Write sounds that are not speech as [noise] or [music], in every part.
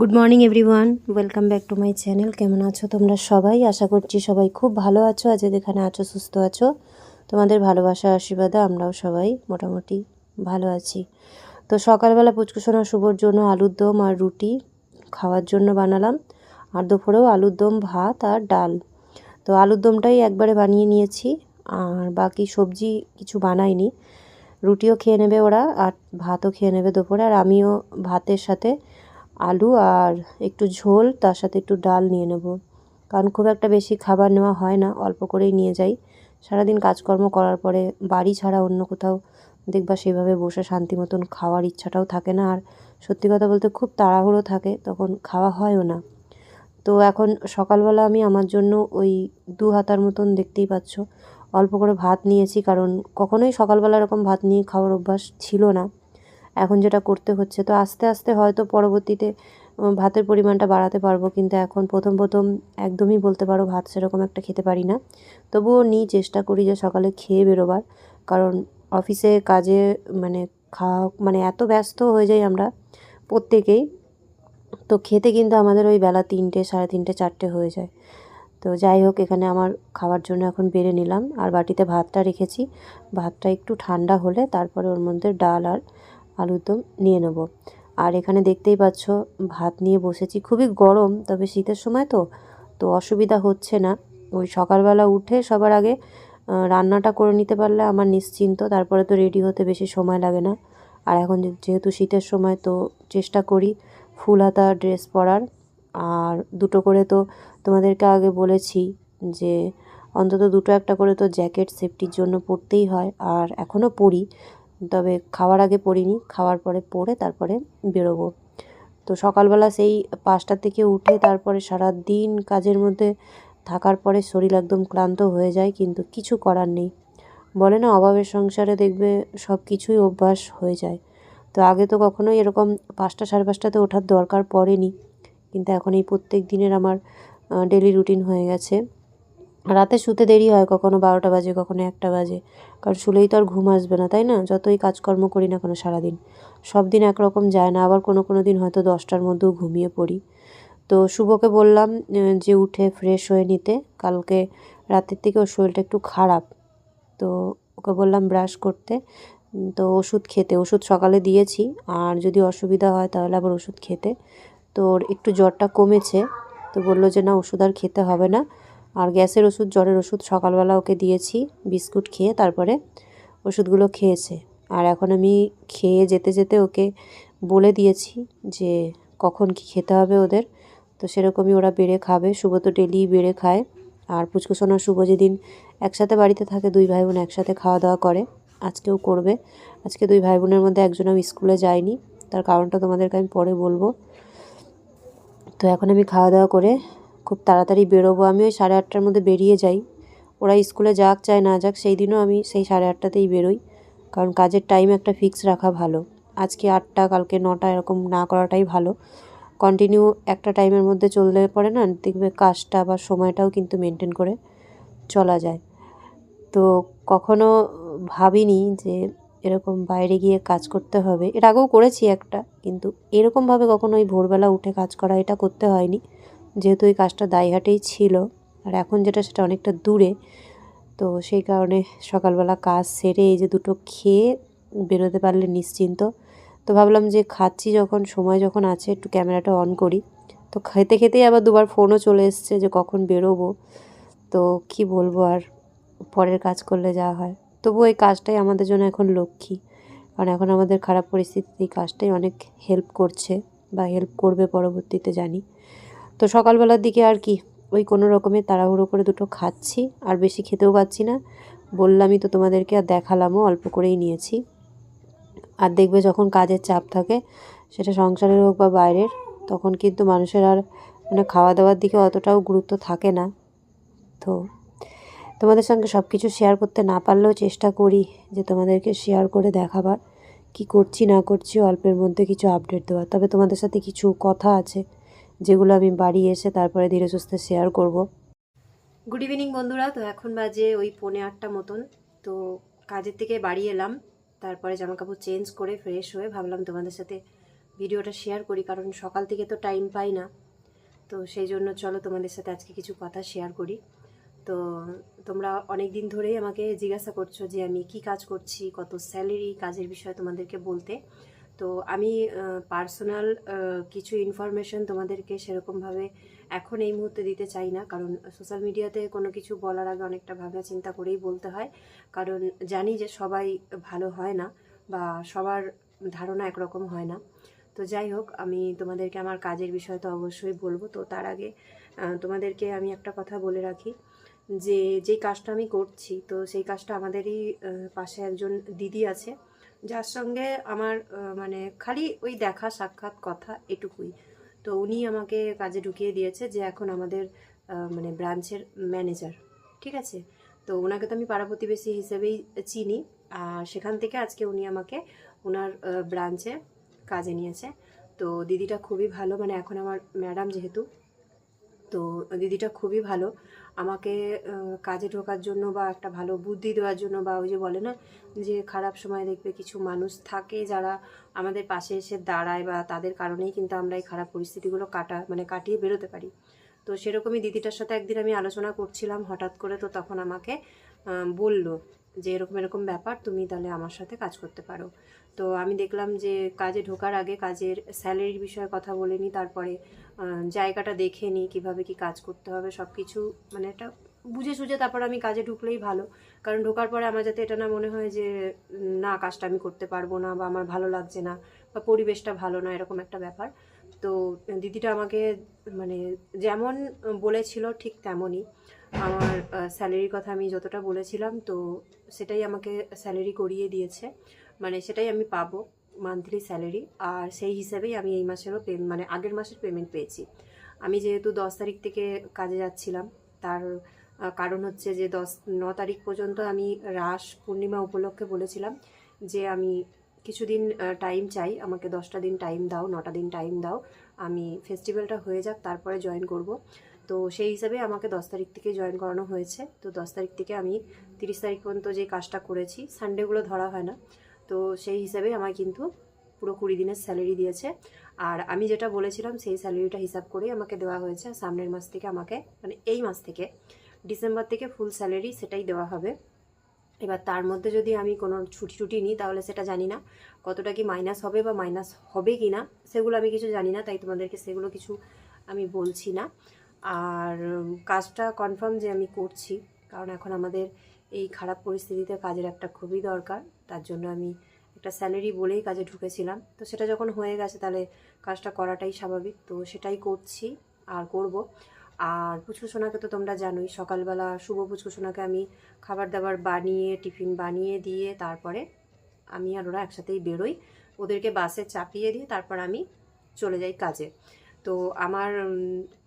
Good morning everyone welcome back to my channel কেমন আছো তোমরা সবাই? আশা করছি সবাই খুব ভালো আছো, আজ যেখানে আছো, সুস্থ আছো। তোমাদের ভালোবাসা আশীর্বাদে আমরাও সবাই মোটামুটি ভালো আছি। তো সকালবেলা পুচকুসোনা শুভর জন্য আলুর দম আর রুটি খাওয়ার জন্য বানালাম। আর দুপুরেও আলুর দম, ভাত আর ডাল। তো আলুর দমটাই একবারে বানিয়ে নিয়েছি, আর বাকি সবজি কিছু বানাইনি। রুটিও খেয়ে নেবে ওরা, আর ভাতও খেয়ে নেবে দুপুরে। আর আমিও ভাতের সাথে আলু আর একটু ঝোল, তার সাথে একটু ডাল নিয়ে নেব। কারণ খুব একটা বেশি খাবার নেওয়া হয় না, অল্প করেই নিয়ে যাই। সারাদিন কাজকর্ম করার পরে বাড়ি ছাড়া অন্য কোথাও দেখবা সেভাবে বসে শান্তি মতন খাওয়ার ইচ্ছাটাও থাকে না। আর সত্যি কথা বলতে খুব তাড়াহুড়ো থাকে, তখন খাওয়া হয়ও না। তো এখন সকালবেলা আমি আমার জন্য ওই দু হাতার মতন দেখতেই পাচ্ছ। অল্প করে ভাত নিয়েছি, কারণ কখনোই সকালবেলা এরকম ভাত নিয়ে খাওয়ার অভ্যাস ছিল না। এখন যেটা করতে হচ্ছে, তো আস্তে আস্তে হয়তো পরবর্তীতে ভাতের পরিমাণটা বাড়াতে পারব। কিন্তু এখন প্রথম প্রথম একদমই বলতে পারো ভাত সেরকম একটা খেতে পারি না। তবুও নিই চেষ্টা করি যে সকালে খেয়ে বেরোবার। কারণ অফিসে কাজে মানে খাওয়া মানে এত ব্যস্ত হয়ে যাই আমরা প্রত্যেকেই, তো খেতে কিন্তু আমাদের ওই বেলা তিনটে, সাড়ে তিনটে, চারটে হয়ে যায়। তো যাই হোক, এখানে আমার খাওয়ার জন্য এখন বেড়ে নিলাম। আর বাটিতে ভাতটা রেখেছি। ভাতটা একটু ঠান্ডা হলে তারপরে ওর মধ্যে ডাল আর আলুর দম নিয়ে নেব। আর এখানে দেখতেই পাচ্ছ, ভাত নিয়ে বসেছি। খুবই গরম, তবে শীতের সময় তো তো অসুবিধা হচ্ছে না। ওই সকালবেলা উঠে সবার আগে রান্নাটা করে নিতে পারলে আমার নিশ্চিন্ত। তারপরে তো রেডি হতে বেশি সময় লাগে না। আর এখন যেহেতু শীতের সময়, তো চেষ্টা করি ফুল হাতা ড্রেস পরার। আর দুটো করে তো তোমাদেরকে আগে বলেছি যে, অন্তত দুটো একটা করে তো জ্যাকেট সেফটির জন্য পরতেই হয়। আর এখনও পরি। তবে খাওয়ার আগে পড়িনি, খাওয়ার পরে পড়ে তারপরে বেরোবো। তো সকালবেলা সেই পাঁচটার থেকে উঠে তারপরে সারা দিন কাজের মধ্যে থাকার পরে শরীর একদম ক্লান্ত হয়ে যায়, কিন্তু কিছু করার নেই। বলে না, অভাবের সংসারে দেখবে সব কিছুই অভ্যাস হয়ে যায়। তো আগে তো কখনোই এরকম পাঁচটা সাড়ে পাঁচটাতে ওঠার দরকার পড়েনি, কিন্তু এখন এই প্রত্যেক দিনের আমার ডেলি রুটিন হয়ে গেছে। রাতে শুতে দেরি হয়, কখনো বারোটা বাজে, কখনো একটা বাজে। কারণ শুলেই তো আর ঘুম আসবে না, তাই না? যতই কাজকর্ম করি না কোনো সারাদিন, সব দিন একরকম যায় না। আবার কোনো কোনো দিন হয়তো দশটার মধ্যেও ঘুমিয়ে পড়ি। তো শুভকে বললাম যে উঠে ফ্রেশ হয়ে নিতে, কালকে রাতের থেকে ওর শরীরটা একটু খারাপ। তো ওকে বললাম ব্রাশ করতে তো ওষুধ খেতে, ওষুধ সকালে দিয়েছি। আর যদি অসুবিধা হয় তাহলে আবার ওষুধ খেতে। তো ওর একটু জ্বরটা কমেছে, তো বলল যে না, ওষুধ আর খেতে হবে না। আর গ্যাসের ওষুধ, জ্বরের ওষুধ সকালবেলা ওকে দিয়েছি, বিস্কুট খেয়ে তারপরে ওষুধগুলো খেয়েছে। আর এখন আমি খেয়ে যেতে যেতে ওকে বলে দিয়েছি যে কখন কি খেতে হবে ওদের। তো সেরকমই ওরা বেড়ে খাবে, শুভ তো ডেলি বেড়ে খায়। আর পুচকুসোনা শুভ যেদিন একসাথে বাড়িতে থাকে, দুই ভাই বোন একসাথে খাওয়া দাওয়া করে, আজকেও করবে। আজকে দুই ভাই বোনের মধ্যে একজন আমি স্কুলে যাইনি, তার কারণটা তোমাদেরকে আমি পরে বলব। তো এখন আমি খাওয়া দাওয়া করে খুব তাড়াতাড়ি বেরোবো। আমি ওই সাড়ে আটটার মধ্যে বেরিয়ে যাই। ওরা স্কুলে যাক, চায় না যাক, সেই দিনও আমি সেই সাড়ে আটটাতেই বেরোই। কারণ কাজের টাইম একটা ফিক্স রাখা ভালো। আজকে আটটা, কালকে নটা, এরকম না করাটাই ভালো। কন্টিনিউ একটা টাইমের মধ্যে চললে পরে না দেখবে কাজটা বা সময়টাও কিন্তু মেনটেন করে চলা যায়। তো কখনো ভাবিনি যে এরকম বাইরে গিয়ে কাজ করতে হবে। এর আগেও করেছি একটা, কিন্তু এরকমভাবে কখনো ওই ভোরবেলা উঠে কাজ করা এটা করতে হয়নি। যেহেতু এই কাজটা দাইহাটেই ছিল, আর এখন যেটা সেটা অনেকটা দূরে, তো সেই কারণে সকালবেলা কাজ সেরে এই যে দুটো খেয়ে বেরোতে পারলে নিশ্চিন্ত। তো ভাবলাম যে খাচ্ছি যখন, সময় যখন আছে একটু ক্যামেরাটা অন করি। তো খেতে খেতেই আবার দুবার ফোনও চলে এসছে যে কখন বেরোবো। তো কি বলব আর, পরের কাজ করলে যা হয়। তবু এই কাজটাই আমাদের জন্য এখন লক্ষ্মী। কারণ এখন আমাদের খারাপ পরিস্থিতিতে এই কাজটাই অনেক হেল্প করছে, বা হেল্প করবে পরবর্তীতে জানি। তো সকালবেলার দিকে আর কি, ওই কোনো রকমে তাড়াহুড়ো করে দুটো খাচ্ছি, আর বেশি খেতেও পাচ্ছি না। বললামই তো তোমাদেরকে আর দেখালামও, অল্প করেই নিয়েছি। আর দেখবে যখন কাজের চাপ থাকে, সেটা সংসারের হোক বা বাইরের, তখন কিন্তু মানুষের আর মানে খাওয়া দাওয়ার দিকে অতটাও গুরুত্ব থাকে না। তো তোমাদের সঙ্গে সব কিছু শেয়ার করতে না পারলেও চেষ্টা করি যে তোমাদেরকে শেয়ার করে দেখাবার, কি করছি না করছি, অল্পের মধ্যে কিছু আপডেট দেওয়ার। তবে তোমাদের সাথে কিছু কথা আছে যেগুলো আমি বাড়ি এসে তারপরে ধীরে সুস্থে শেয়ার করব। গুড ইভিনিং বন্ধুরা। তো এখন বাজে ওই পৌনে আটটা মতন। তো কাজের থেকে বাড়ি এলাম। তারপরে জামা কাপড় চেঞ্জ করে ফ্রেশ হয়ে ভাবলাম তোমাদের সাথে ভিডিওটা শেয়ার করি, কারণ সকাল থেকে তো টাইম পাই না। তো সেই জন্য চলো তোমাদের সাথে আজকে কিছু কথা শেয়ার করি। তো তোমরা অনেক দিন ধরেই আমাকে জিজ্ঞাসা করছ যে আমি কি কাজ করছি, কত স্যালারি কাজের বিষয়ে তোমাদেরকে বলতে। তো আমি পার্সোনাল কিছু ইনফরমেশন তোমাদেরকে সেরকমভাবে এখন এই মুহূর্তে দিতে চাই না। কারণ সোশ্যাল মিডিয়াতে কোনো কিছু বলার আগে অনেকটা ভাবনা চিন্তা করেই বলতে হয়। কারণ জানি যে সবাই ভালো হয় না বা সবার ধারণা একরকম হয় না। তো যাই হোক, আমি তোমাদেরকে আমার কাজের বিষয়ে তো অবশ্যই বলব। তো তার আগে তোমাদেরকে আমি একটা কথা বলে রাখি যে, যেই কাজটা আমি করছি, তো সেই কাজটা আমাদেরই পাশে একজন দিদি আছে। যার সঙ্গে আমার মানে খালি ওই দেখা সাক্ষাৎ কথা এটুকুই। তো উনি আমাকে কাজে ঢুকিয়ে দিয়েছে যে এখন আমাদের মানে ব্রাঞ্চের ম্যানেজার, ঠিক আছে? তো ওনাকে তো আমি পাড়া প্রতিবেশী হিসেবেই চিনি। আর সেখান থেকে আজকে উনি আমাকে ওনার ব্রাঞ্চে কাজে নিয়েছে। তো দিদিটা খুবই ভালো মানে এখন আমার ম্যাডাম যেহেতু, তো দিদিটা খুবই ভালো। আমাকে কাজে ঢোকার জন্য বা একটা ভালো বুদ্ধি দেওয়ার জন্য বা ওই যে বলে না যে খারাপ সময় দেখবে কিছু মানুষ থাকে যারা আমাদের পাশে এসে দাঁড়ায় বা তাদের কারণেই কিন্তু আমরা এই খারাপ পরিস্থিতিগুলো কাটা মানে কাটিয়ে বেরোতে পারি। তো সেরকমই দিদিটার সাথে একদিন আমি আলোচনা করছিলাম, হঠাৎ করে তো তখন আমাকে বলল যে এরকম এরকম ব্যাপার, তুমি তাহলে আমার সাথে কাজ করতে পারো। তো আমি দেখলাম যে কাজে ঢোকার আগে কাজের স্যালারির বিষয়ে কথা বলে নিই তারপরে জায়গাটা দেখে নিই কীভাবে কি কাজ করতে হবে সব কিছু মানে একটা বুঝে সুঝে তারপর আমি কাজে ঢুকলেই ভালো। কারণ ঢোকার পরে আমার যাতে এটা না মনে হয় যে, না, কাজটা আমি করতে পারব না বা আমার ভালো লাগছে না বা পরিবেশটা ভালো না, এরকম একটা ব্যাপার। তো দিদিটা আমাকে মানে যেমন বলেছিল ঠিক তেমনই। আমার স্যালারির কথা আমি যতটা বলেছিলাম, তো সেটাই আমাকে স্যালারি করিয়ে দিয়েছে। মানে সেটাই আমি পাবো মান্থলি স্যালারি আর সেই হিসাবেই আমি এই মাসেরও মানে আগের মাসের পেমেন্ট পেয়েছি। আমি যেহেতু দশ তারিখ থেকে কাজে যাচ্ছিলাম, তার কারণ হচ্ছে যে দশ, ন তারিখ পর্যন্ত আমি রাস পূর্ণিমা উপলক্ষে বলেছিলাম যে আমি কিছুদিন টাইম চাই, আমাকে দশটা দিন টাইম দাও, নটা দিন টাইম দাও, আমি ফেস্টিভ্যালটা হয়ে যাক, তারপরে জয়েন করব। তো সেই হিসাবে আমাকে দশ তারিখ থেকে জয়েন করানো হয়েছে। তো দশ তারিখ থেকে আমি তিরিশ তারিখ পর্যন্ত যে কাজটা করেছি সানডেগুলো ধরা হয় না। তো সেই হিসাবে আমায় কিন্তু পুরো কুড়ি দিনের স্যালারি দিয়েছে। আর আমি যেটা বলেছিলাম, সেই স্যালারিটা হিসাব করেই আমাকে দেওয়া হয়েছে। সামনের মাস থেকে আমাকে মানে এই মাস থেকে, ডিসেম্বর থেকে ফুল স্যালারি সেটাই দেওয়া হবে। এবার তার মধ্যে যদি আমি কোনো ছুটি টুটি নিই, তাহলে সেটা জানি না কতটা কি মাইনাস হবে বা মাইনাস হবে কি না, সেগুলো আমি কিছু জানি না, তাই তোমাদেরকে সেগুলো কিছু আমি বলছি না। আর কাজটা কনফার্ম যে আমি করছি, কারণ এখন আমাদের এই খারাপ পরিস্থিতিতে কাজের একটা খুবই দরকার। তার জন্য আমি একটা স্যালারি বলেই কাজে ঢুকেছিলাম। তো সেটা যখন হয়ে গেছে তাহলে কাজটা করাটাই স্বাভাবিক। তো সেটাই করছি, আর করব। আর পুচকু সোনাকে তো তোমরা জানোই, সকালবেলা শুভ পুচকু সোনাকে আমি খাবার দাবার বানিয়ে, টিফিন বানিয়ে দিয়ে, তারপরে আমি আর ওরা একসাথেই বেরোই। ওদেরকে বাসে চাপিয়ে দিয়ে তারপর আমি চলে যাই কাজে। তো আমার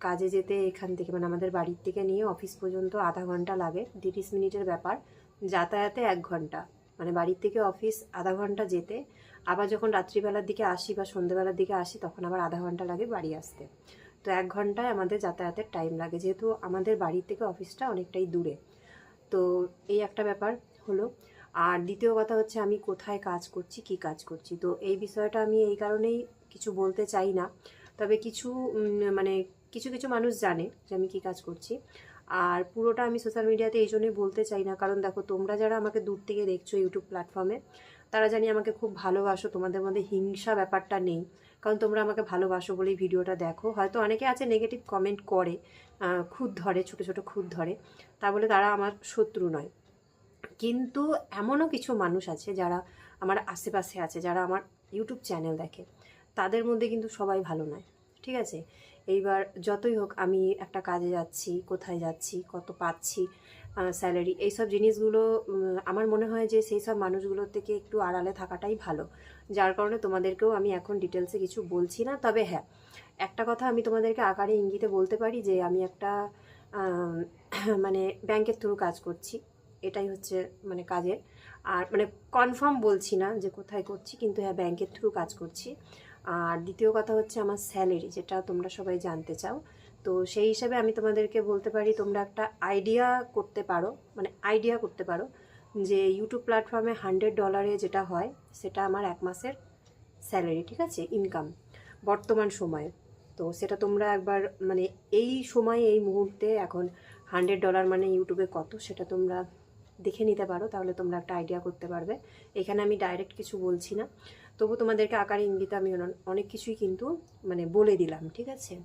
কাজে যেতে এখান থেকে মানে আমাদের বাড়ির থেকে নিয়ে অফিস পর্যন্ত আধা ঘণ্টা লাগে। তিরিশ মিনিটের ব্যাপার। যাতায়াতে এক ঘণ্টা। মানে বাড়ির থেকে অফিস আধা ঘণ্টা যেতে। আবার যখন রাত্রিবেলার দিকে আসি বা সন্ধ্যেবেলার দিকে আসি, তখন আবার আধা ঘণ্টা লাগে বাড়ি আসতে। তো এক ঘন্টায় আমাদের যাতায়াতের টাইম লাগে, যেহেতু আমাদের বাড়ির থেকে অফিসটা অনেকটাই দূরে। তো এই একটা ব্যাপার হলো। আর দ্বিতীয় কথা হচ্ছে আমি কোথায় কাজ করছি, কি কাজ করছি? তো এই বিষয়টা আমি এই কারণেই কিছু বলতে চাই না। তবে কিছু মানে কিছু কিছু মানুষ জানে যে আমি কি কাজ করছি। আর পুরোটা আমি সোশ্যাল মিডিয়াতে এই জন্যই বলতে চাই না। কারণ দেখো, তোমরা যারা আমাকে দূর থেকে দেখছ ইউটিউব প্ল্যাটফর্মে তারা জানি আমাকে খুব ভালোবাসো, তোমাদের মধ্যে হিংসা ব্যাপারটা নেই। কারণ তোমরা আমাকে ভালোবাসো বলেই ভিডিওটা দেখো। হয়তো অনেকে আছে নেগেটিভ কমেন্ট করে খুদ ধরে, ছোট ছোট খুদ ধরে। তা বলে তারা আমার শত্রু নয়। কিন্তু এমনও কিছু মানুষ আছে যারা আমার আশেপাশে আছে, যারা আমার ইউটিউব চ্যানেল দেখে। তাদের মধ্যে কিন্তু সবাই ভালো নয়। ঠিক আছে? এইবার যতই হোক আমি একটা কাজে যাচ্ছি, কোথায় যাচ্ছি, কত পাচ্ছি স্যালারি এইসব জিনিসগুলো আমার মনে হয় যে সেই সব মানুষগুলোর থেকে একটু আড়ালে থাকাটাই ভালো। যার কারণে তোমাদেরকেও আমি এখন ডিটেলসে কিছু বলছি না, তবে হ্যাঁ একটা কথা আমি তোমাদেরকে আকারে ইঙ্গিতে বলতে পারি যে আমি একটা মানে ব্যাংকের থ্রু কাজ করছি, এটাই হচ্ছে মানে কাজের। আর মানে কনফার্ম বলছি না যে কোথায় করছি, কিন্তু হ্যাঁ ব্যাংকের থ্রু কাজ করছি। আর দ্বিতীয় কথা হচ্ছে আমার স্যালারি যেটা তোমরা সবাই জানতে চাও। তো সেই হিসাবে আমি তোমাদেরকে বলতে পারি, তোমরা একটা আইডিয়া করতে পারো মানে আইডিয়া করতে পারো যে ইউটিউব প্ল্যাটফর্মে হান্ড্রেড ডলারে যেটা হয়, সেটা আমার এক মাসের স্যালারি ঠিক আছে? ইনকাম বর্তমান সময়ে। তো সেটা তোমরা একবার মানে এই সময়ে, এই মুহূর্তে এখন হান্ড্রেড ডলার মানে ইউটিউবে কত, সেটা তোমরা দেখে নিতে পারো, তাহলে তোমরা একটা আইডিয়া করতে পারবে। এখানে আমি ডাইরেক্ট কিছু বলছি না। তবু তোমাদেরকে আকারে ইঙ্গিতে আমি অন- অনেক কিছুই কিন্তু মানে বলে দিলাম, ঠিক আছে?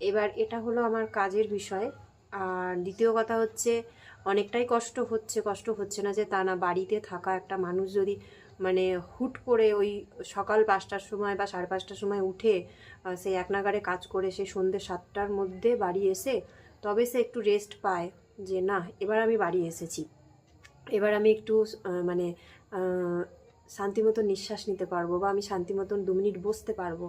এবার এটা হলো আমার কাজের বিষয়। আর দ্বিতীয় কথা হচ্ছে, অনেকটাই কষ্ট হচ্ছে কষ্ট হচ্ছে না যে তা না, বাড়িতে থাকা একটা মানুষ যদি মানে হুট করে ওই সকাল পাঁচটার সময় বা সাড়ে পাঁচটার সময় উঠে সেই এক নাগারে কাজ করে, সে সন্ধ্যে সাতটার মধ্যে বাড়ি এসে তবে সে একটু রেস্ট পায় যে, না, এবার আমি বাড়ি এসেছি। এবার আমি একটু মানে শান্তি মতন নিঃশ্বাস নিতে পারব বা আমি শান্তি মতন দু মিনিট বসতে পারব।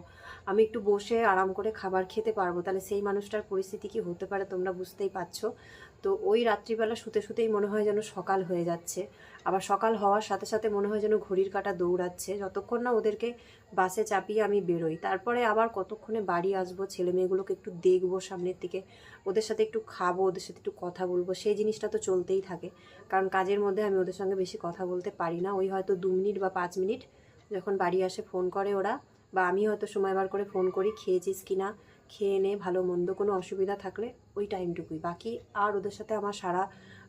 আমি একটু বসে আরাম করে খাবার খেতে পারব। তাহলে সেই মানুষটার পরিস্থিতি কি হতে পারে তোমরা বুঝতেই পারছ। তো ওই রাত্রিবেলা শুতে শুতেই মনে হয় যেন সকাল হয়ে যাচ্ছে। আবার সকাল হওয়ার সাথে সাথে মনে হয় যেন ঘড়ির কাঁটা দৌড়াচ্ছে। যতক্ষণ না ওদেরকে বাসে চাপিয়ে আমি বেরোই। তারপরে আবার কতক্ষণে বাড়ি আসব ছেলে মেয়েগুলোকে একটু দেখব সামনের দিকে, ওদের সাথে একটু খাব, ওদের সাথে একটু কথা বলব, সেই জিনিসটা তো চলতেই থাকে। কারণ কাজের মধ্যে আমি ওদের সঙ্গে বেশি কথা বলতে পারি না। ওই হয়তো দু মিনিট বা পাঁচ মিনিট যখন বাড়ি আসে ফোন করে ওরা, বা আমি হয়তো সময় বার করে ফোন করি, খেয়েছিস কি না খেয়ে নে, ভালো মন্দ কোনো অসুবিধা থাকলে ওই টাইমটুকুই। বাকি আর ওদের সাথে আমার সারা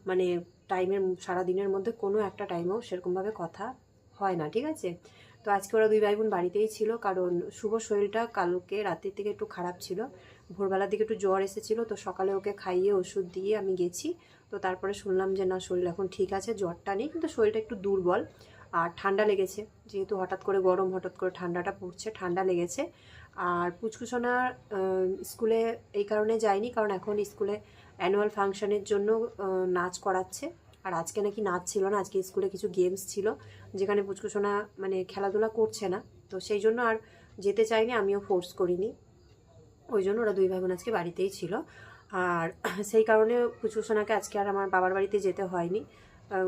মানে টাইমের, সারা দিনের মধ্যে কোনো একটা টাইমেও সেরকমভাবে কথা হয় না, ঠিক আছে? তো আজকে ওরা দুই ভাই বোন বাড়িতেই ছিল, কারণ শুভ শরীরটা কালকে রাতের থেকে একটু খারাপ ছিল, ভোরবেলার দিকে একটু জ্বর এসেছিল, তো সকালে ওকে খাইয়ে ওষুধ দিয়ে আমি গেছি। তো তারপরে শুনলাম যে না, শরীর এখন ঠিক আছে, জ্বরটা নেই, কিন্তু শরীরটা একটু দুর্বল। আর ঠান্ডা লেগেছে, যেহেতু হঠাৎ করে গরম, হঠাৎ করে ঠান্ডাটা পড়ছে, ঠান্ডা লেগেছে। আর পুচকুসোনার স্কুলে এই কারণে যায়নি, কারণ এখন স্কুলে অ্যানুয়াল ফাংশনের জন্য নাচ করাচ্ছে। আর আজকে নাকি নাচ ছিল না, আজকে স্কুলে কিছু গেমস ছিল, যেখানে পুচকুসোনা মানে খেলাধুলা করছে না। তো সেই জন্য আর যেতে চাইনি, আমিও ফোর্স করিনি। ওই জন্য ওরা দুই ভাই বোন আজকে বাড়িতেই ছিল। আর সেই কারণে পুচকুসোনাকে আজকে আর আমার বাবার বাড়িতে যেতে হয়নি।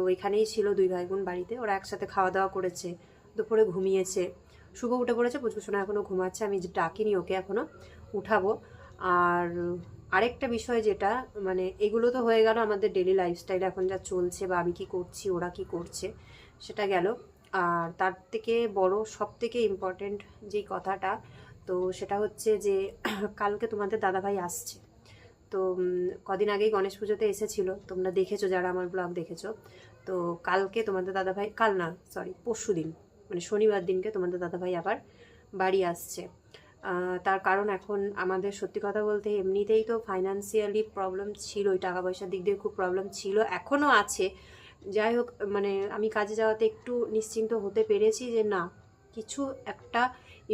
ওইখানেই ছিল দুই ভাই বোন বাড়িতে। ওরা একসাথে খাওয়া দাওয়া করেছে, দুপুরে ঘুমিয়েছে। শুভ উঠে পড়েছে পুচকুসোনা এখনও ঘুমাচ্ছে, আমি যে ডাকিনি ওকে এখনও উঠাবো। আর আরেকটা বিষয় যেটা মানে এগুলো তো হয়ে গেল আমাদের ডেলি লাইফস্টাইল এখন যা চলছে বা আমি কি করছি, ওরা কি করছে, সেটা গেল। আর তার থেকে বড় সব থেকে ইম্পর্টেন্ট যে কথাটা, তো সেটা হচ্ছে যে, কালকে তোমাদের দাদাভাই আসছে। তো কদিন আগেই গণেশ পুজোতে এসেছিল, তোমরা দেখেছ যারা আমার ব্লগ দেখেছ। তো কালকে তোমাদের দাদাভাই, কাল না সরি পরশু দিন মানে শনিবার দিনকে তোমাদের দাদাভাই আবার বাড়ি আসছে। তার কারণ এখন আমাদের সত্যি কথা বলতে এমনিতেই তো ফাইন্যান্সিয়ালি প্রবলেম ছিল টাকা পয়সার দিক দিয়ে খুব প্রবলেম ছিল এখনও আছে। যাই হোক মানে আমি কাজে যাওয়াতে একটু নিশ্চিন্ত হতে পেরেছি যে না, কিছু একটা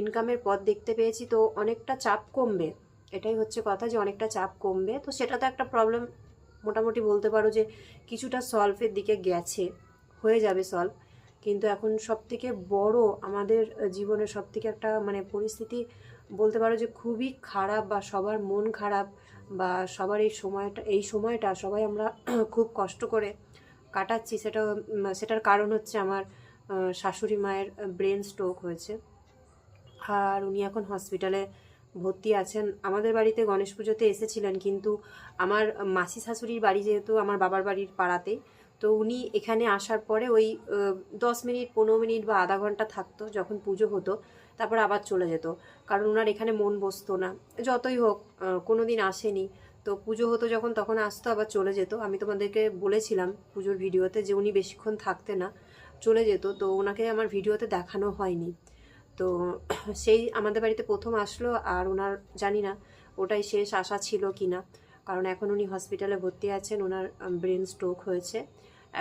ইনকামের পথ দেখতে পেয়েছি, তো অনেকটা চাপ কমবে। এটাই হচ্ছে কথা যে অনেকটা চাপ কমবে, তো সেটা তো একটা প্রবলেম মোটামুটি বলতে পারো যে কিছুটা সলভের দিকে গেছে, হয়ে যাবে সলভ কিন্তু এখন সব থেকে বড় আমাদের জীবনের সব থেকে একটা মানে পরিস্থিতি বলতে পারো যে খুবই খারাপ বা সবার মন খারাপ বা সবার এই সময়টা এই সময়টা সবাই আমরা [clears throat] খুব কষ্ট করে কাটাচ্ছি। সেটা সেটার কারণ হচ্ছে আমার শাশুড়ি মায়ের ব্রেন স্ট্রোক হয়েছে। আর উনি এখন হসপিটালে ভর্তি আছেন। আমাদের বাড়িতে গণেশ পুজোতে এসেছিলেন, কিন্তু আমার মাসি শাশুড়ির বাড়ি যেহেতু আমার বাবার বাড়ির পাড়াতেই তো উনি এখানে আসার পরে ওই দশ মিনিট, পনেরো মিনিট বা আধা ঘণ্টা থাকতো যখন পুজো হতো, তারপর আবার চলে যেত। কারণ ওনার এখানে মন বসতো না। যতই হোক কোনো দিন আসেনি। তো পুজো হতো যখন, তখন আসতো, আবার চলে যেত। আমি তোমাদেরকে বলেছিলাম পুজোর ভিডিওতে যে উনি বেশিক্ষণ থাকতে না, চলে যেত। তো ওনাকে আমার ভিডিওতে দেখানো হয়নি। তো [clears throat] সেই আমাদের বাড়িতে প্রথম আসলো, আর ওনার জানি না ওটাই শেষ আশা ছিল কি না কারণ এখন উনি হসপিটালে ভর্তি আছেন ওনার ব্রেন স্ট্রোক হয়েছে।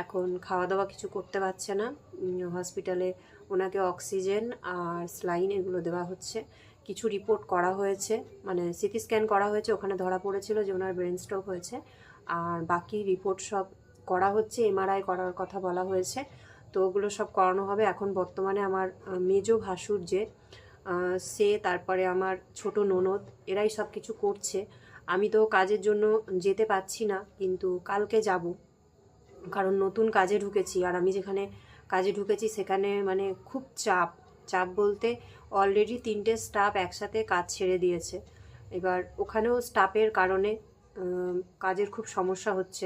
এখন খাওয়া দাওয়া কিছু করতে পারছে না। হসপিটালে ওনাকে অক্সিজেন আর স্লাইন এগুলো দেওয়া হচ্ছে। কিছু রিপোর্ট করা হয়েছে মানে সিটি স্ক্যান করা হয়েছে, ওখানে ধরা পড়েছিল যে ওনার ব্রেন স্ট্রোক হয়েছে। আর বাকি রিপোর্ট সব করা হচ্ছে এমআরআই করার কথা বলা হয়েছে। তো ওগুলো সব করানো হবে। এখন বর্তমানে আমার মেজো ভাসুর যে সে, তারপরে আমার ছোট ননদ, এরাই সব কিছু করছে। আমি তো কাজের জন্য যেতে পারছি না, কিন্তু কালকে যাব। কারণ নতুন কাজে ঢুকেছি আর আমি যেখানে কাজে ঢুকেছি সেখানে মানে খুব চাপ। চাপ বলতে অলরেডি তিনটে স্টাফ একসাথে কাজ ছেড়ে দিয়েছে। এবার ওখানেও স্টাফের কারণে কাজের খুব সমস্যা হচ্ছে।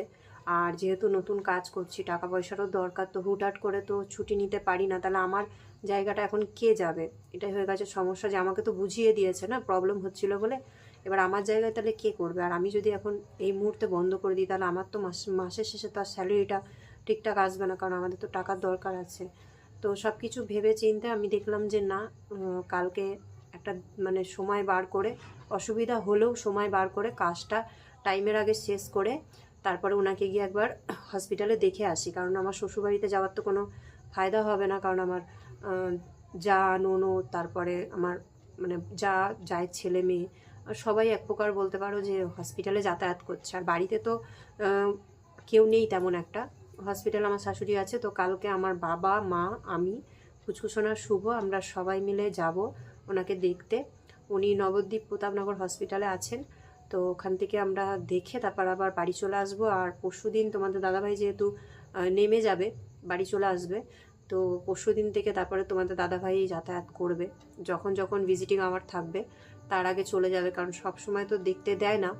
আর যেহেতু নতুন কাজ করছি টাকা পয়সারও দরকার, তো হুটহাট করে তো ছুটি নিতে পারি না। তাহলে আমার জায়গাটা এখন কে যাবে? এটাই হয়ে গেছে সমস্যা যে আমাকে তো বুঝিয়ে দিয়েছে না প্রবলেম হচ্ছিল বলে এবার আমার জায়গায় তাহলে কে করবে? আর আমি যদি এখন এই মুহূর্তে বন্ধ করে দিই, তাহলে আমার তো মাস, মাসের শেষে তার স্যালারিটা ঠিকঠাক আসবে না, কারণ আমাদের তো টাকার দরকার আছে। তো সব কিছু ভেবে চিন্তে আমি দেখলাম যে না কালকে একটা মানে সময় বার করে, অসুবিধা হলেও সময় বার করে কাজটা টাইমের আগে শেষ করে তারপরে ওনাকে গিয়ে একবার হসপিটালে দেখে আসি। কারণ আমার শ্বশুরবাড়িতে যাওয়ার তো কোনো ফায়দা হবে না, কারণ আমার যা নোনো তারপরে আমার মানে যা যায় ছেলে মেয়ে সবাই এক প্রকার বলতে পারো যে হসপিটালে যাতায়াত করছে। আর বাড়িতে তো কেউ নেই তেমন একটা। হসপিটালে আমার শাশুড়ি আছে, তো কালকে আমার বাবা, মা, আমি, ফুচকুসোনা, শুভ, আমরা সবাই মিলে যাব ওনাকে দেখতে। উনি নবদ্বীপ প্রতাপনগর হসপিটালে আছেন, তো ওখান থেকে আমরা দেখে তারপর আবার বাড়ি চলে আসব। আর পরশু দিন তোমাদের দাদাভাই যেহেতু নেমে যাবে, বাড়ি চলে আসবে, তো পরশু দিন থেকে তারপরে তোমাদের দাদাভাই যাতায়াত করবে। যখন যখন ভিজিটিং আওয়ার থাকবে তার আগে চলে যাবে, কারণ সব সময় তো দেখতে দেয় না।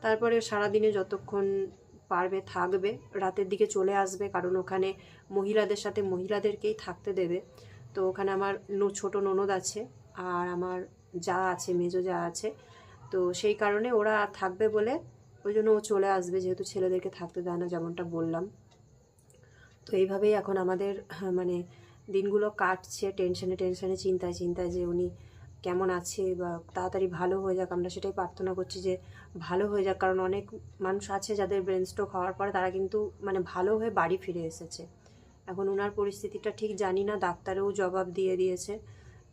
তারপরে সারাদিনে যতক্ষণ পারবে থাকবে, রাতের দিকে চলে আসবে, কারণ ওখানে মহিলাদের সাথে মহিলাদেরকেই থাকতে দেবে। তো ওখানে আমার নো- ছোট ননদ আছে আর আমার যা আছে, মেজো যা আছে। তো সেই কারণে ওরা থাকবে বলে ওই জন্য ও চলে আসবে, যেহেতু ছেলেদেরকে থাকতে দেয় না, যেমনটা বললাম। তো এইভাবেই এখন আমাদের মানে দিনগুলো কাটছে, টেনশনে টেনশনে, চিন্তায় চিন্তায় যে উনি কেমন আছে বা তাড়াতাড়ি ভালো হয়ে যাক, আমরা সেটাই প্রার্থনা করছি যে ভালো হয়ে যাক। কারণ অনেক মানুষ আছে যাদের ব্রেন স্ট্রোক হওয়ার পরে তারা কিন্তু মানে ভালো হয়ে বাড়ি ফিরে এসেছে। এখন ওনার পরিস্থিতিটা ঠিক জানি না, ডাক্তারেও জবাব দিয়ে দিয়েছে।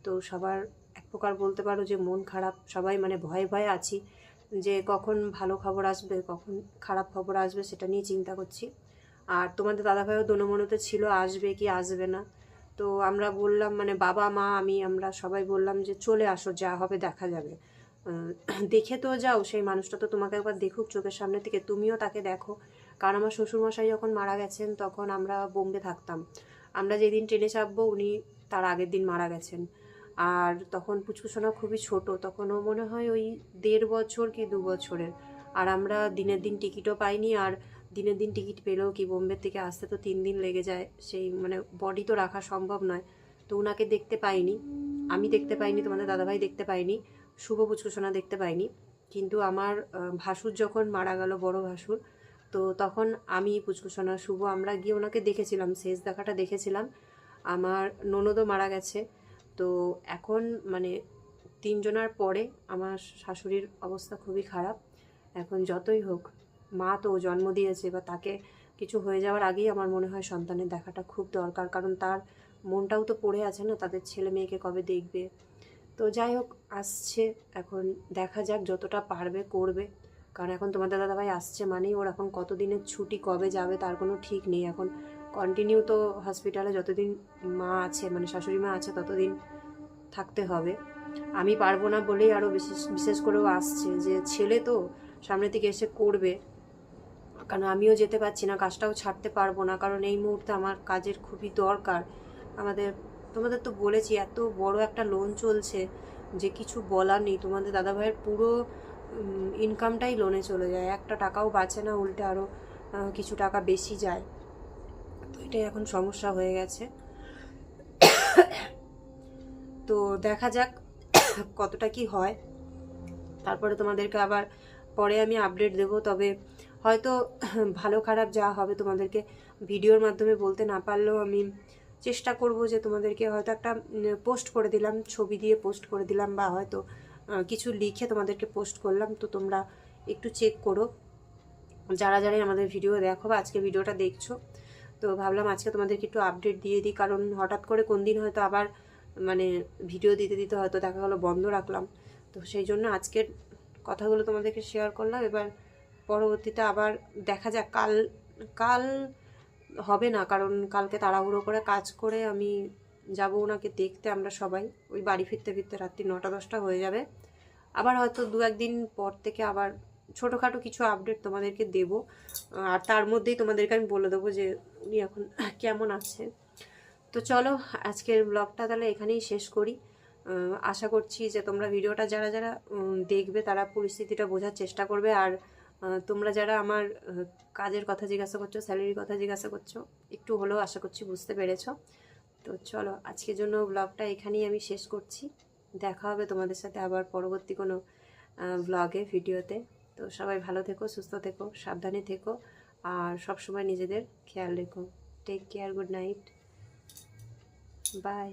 তো সবার এক প্রকার বলতে পারো যে মন খারাপ, সবাই মানে ভয়ে ভয়ে আছি যে কখন ভালো খবর আসবে, কখন খারাপ খবর আসবে সেটা নিয়ে চিন্তা করছি। আর তোমাদের দাদাভাইও দোনোমনোতে ছিল, আসবে কি আসবে না। তো আমরা বললাম মানে বাবা, মা, আমি, আমরা সবাই বললাম যে চলে আসো, যা হবে দেখা যাবে। দেখে তো যাও, সেই মানুষটা তো তোমাকে একবার দেখুক চোখের সামনে থেকে, তুমিও তাকে দেখো। কারণ আমার শ্বশুরমশাই যখন মারা গেছেন, তখন আমরা বোম্বে থাকতাম। আমরা যেদিন ট্রেনে চাপবো, উনি তার আগের দিন মারা গেছেন। আর তখন পুচকুসোনা খুবই ছোট, তখন ও মনে হয় ওই দেড় বছর কি দু বছরের। আর আমরা দিনের দিন টিকিটও পাইনি, আর দিনের দিন টিকিট পেলেও কি বোম্বে থেকে আসতে তো তিন দিন লেগে যায়, সেই মানে বডি তো রাখা সম্ভব নয়। তো ওনাকে দেখতে পাইনি। আমি দেখতে পাইনি, তোমাদের দাদাভাই দেখতে পাইনি, শুভ পুচকুসোনা দেখতে পাইনি। কিন্তু আমার ভাসুর যখন মারা গেল, বড় ভাসুর, তো তখন আমি পুচকুসোনা শুভ, আমরা গিয়ে ওনাকে দেখেছিলাম, শেষ দেখাটা দেখেছিলাম। আমার ননদও মারা গেছে। তো এখন মানে তিনজনার পরে আমার শাশুড়ির অবস্থা খুবই খারাপ। এখন যতই হোক মা তো জন্ম দিয়েছে বা তাকে কিছু হয়ে যাওয়ার আগেই আমার মনে হয় সন্তানের দেখাটা খুব দরকার। কারণ তার মনটাও তো পড়ে আছে না, তাদের ছেলে মেয়েকে কবে দেখবে? তো যাই হোক, আসছে। এখন দেখা যাক যতটা পারবে, করবে। কারণ এখন তোমাদের দাদাভাই আসছে মানেই ওর এখন কতদিনের ছুটি, কবে যাবে তার কোনো ঠিক নেই। এখন কন্টিনিউ তো হসপিটালে যতদিন মা আছে মানে শাশুড়ি মা আছে, ততদিন থাকতে হবে। আমি পারব না বলেই আরও বিশেষ বিশেষ করেও আসছে যে ছেলে তো সামনে থেকে এসে করবে। কারণ আমিও যেতে পারছি না, কাজটাও ছাড়তে পারব না, কারণ এই মুহূর্তে আমার কাজের খুবই দরকার। আমাদের, তোমাদের তো বলেছি, এত বড় একটা লোন চলছে যে কিছু বলার নেই। তোমাদের দাদাভাইয়ের পুরো ইনকামটাই লোনে চলে যায়। একটা টাকাও বাঁচে না, উল্টে আরও কিছু টাকা বেশি যায়। তো এটাই এখন সমস্যা হয়ে গেছে। তো দেখা যাক কতটা কি হয়। তারপরে তোমাদেরকে আবার পরে আমি আপডেট দেব, তবে হয়তো ভালো খারাপ যা হবে তোমাদেরকে ভিডিওর মাধ্যমে বলতে না পারলেও আমি চেষ্টা করব যে তোমাদেরকে হয়তো একটা পোস্ট করে দিলাম, ছবি দিয়ে পোস্ট করে দিলাম বা হয়তো কিছু লিখে তোমাদেরকে পোস্ট করলাম। তো তোমরা একটু চেক করো। যারা যারাই আমাদের ভিডিও দেখো বা আজকে ভিডিওটা দেখছ, তো ভাবলাম আজকে তোমাদেরকে একটু আপডেট দিয়ে দিই। কারণ হঠাৎ করে কোন দিন হয়তো আবার মানে ভিডিও দিতে দিতে হয়তো দেখা গেলো বন্ধ রাখলাম। তো সেই জন্য আজকের কথাগুলো তোমাদেরকে শেয়ার করলাম। এবার পরবর্তীতে আবার দেখা যাক, কাল কাল হবে না, কারণ কালকে তাড়াহুড়ো করে কাজ করে আমি যাব ওনাকে দেখতে আমরা সবাই। ওই বাড়ি ফিরতে ফিরতে রাত্রি নটা, দশটা হয়ে যাবে। আবার হয়তো দু একদিন পর থেকে আবার ছোটোখাটো কিছু আপডেট তোমাদেরকে দেব। আর তার মধ্যেই তোমাদেরকে আমি বলে দেবো যে, উনি এখন কেমন আছে তো চলো, আজকের ব্লগটা তাহলে এখানেই শেষ করি। আশা করছি যে তোমরা ভিডিওটা যারা যারা দেখবে তারা পরিস্থিতিটা বোঝার চেষ্টা করবে। আর তোমরা যারা আমার কাজের কথা জিজ্ঞাসা করছ, স্যালারির কথা জিজ্ঞাসা করছ, একটু হলেও আশা করছি বুঝতে পেরেছ। তো চলো, আজকের জন্য ব্লগটা এখানেই আমি শেষ করছি। দেখা হবে তোমাদের সাথে আবার পরবর্তী কোনো ব্লগে ভিডিওতে তো সবাই ভালো থেকো, সুস্থ থেকো, সাবধানে থেকো, আর সবসময় নিজেদের খেয়াল রেখো। Take care good night bye